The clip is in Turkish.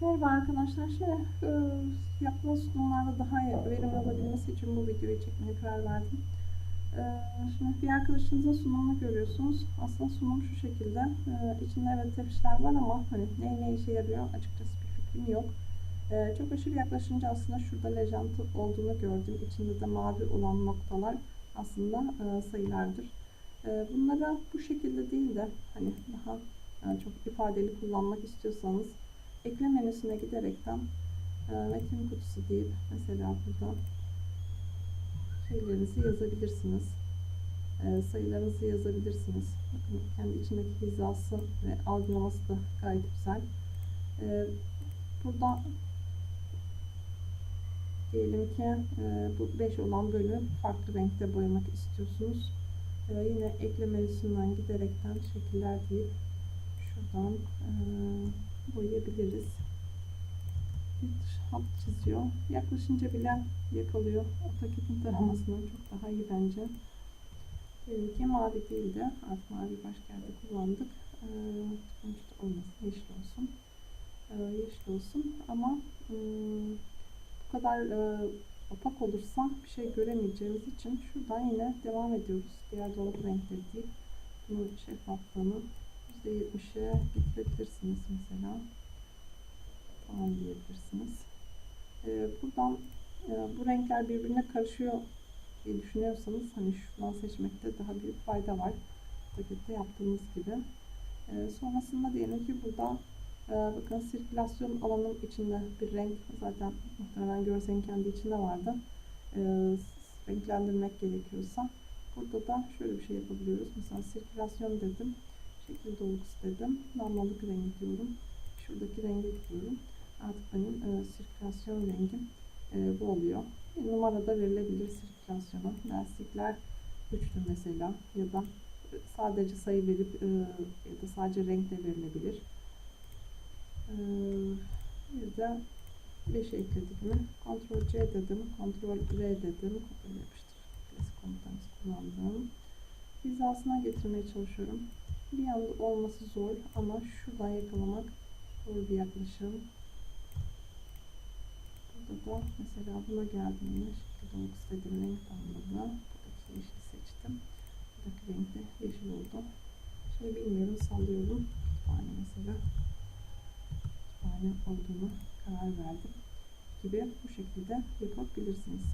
Merhaba arkadaşlar. Şimdi e, sunumlarda daha verimli olabilmesi için bu videoyu çekmeye karar verdim. E, şimdi bir arkadaşınızın sunumunu görüyorsunuz. Aslında sunum şu şekilde. E, içinde evet tepsiler var ama hani ne ne işe yarıyor açıkçası bir fikrim yok. E, çok aşırı yaklaşınca aslında şurada lejant olduğunu gördüm. İçinde de mavi olan noktalar aslında e, sayılardır. Bunlara bu şekilde değil de hani daha e, çok ifadeli kullanmak istiyorsanız ekle menüsüne giderekten e, metin kutusu deyip mesela burada şeylerinizi yazabilirsiniz. E, sayılarınızı yazabilirsiniz. Bakın kendi içindeki hizası ve algılaması da gayet güzel. E, burada diyelim ki e, bu 5 olan bölüm farklı renkte boyamak istiyorsunuz. E, yine ekle menüsünden giderekten şekiller deyip şuradan e, boyayabiliriz. Bir dış hat çiziyor. Yaklaşınca bile yakalıyor. Otokitin taramasından çok daha iyi bence. Diyelim ki mavi değildi. Artık mavi başka yerde kullandık. Ee, sonuçta olmasın. Yeşil olsun. Ee, yeşil olsun. Ama ım, bu kadar e, opak olursa bir şey göremeyeceğimiz için şuradan yine devam ediyoruz. Diğer dolap renkleri deyip bunun şeffaflığını %70'e getirebilirsiniz mesela. Tamam diyebilirsiniz. Ee, buradan e, bu renkler birbirine karışıyor diye düşünüyorsanız hani şuradan seçmekte daha büyük fayda var. Pakette yaptığımız gibi. Ee, sonrasında diyelim ki burada e, bakın sirkülasyon alanın içinde bir renk zaten muhtemelen görselin kendi içinde vardı. Ee, renklendirmek gerekiyorsa burada da şöyle bir şey yapabiliyoruz. Mesela sirkülasyon dedim şekil dolgusu dedim. Damlalık rengi diyorum. Şuradaki rengi ekliyorum. Artık benim e, sirkülasyon rengim e, bu oluyor. Bir numara da verilebilir sirkülasyona. Lastikler 3'tür mesela ya da sadece sayı verip e, ya da sadece renk de verilebilir. E, bir de 5 ekledik mi? Ctrl C dedim. Ctrl V dedim. Yapıştır. Klasik komutanımızı kullandım. Hizasına getirmeye çalışıyorum. Bir anda olması zor ama şuradan yakalamak doğru bir yaklaşım. Burada da mesela buna geldim yine şekilde olmak istediğim renk damladı. Buradaki yeşil seçtim. Buradaki renk de yeşil oldu. Şimdi bilmiyorum sallıyorum. Kütüphane mesela. Kütüphane olduğunu karar verdim gibi bu şekilde yapabilirsiniz.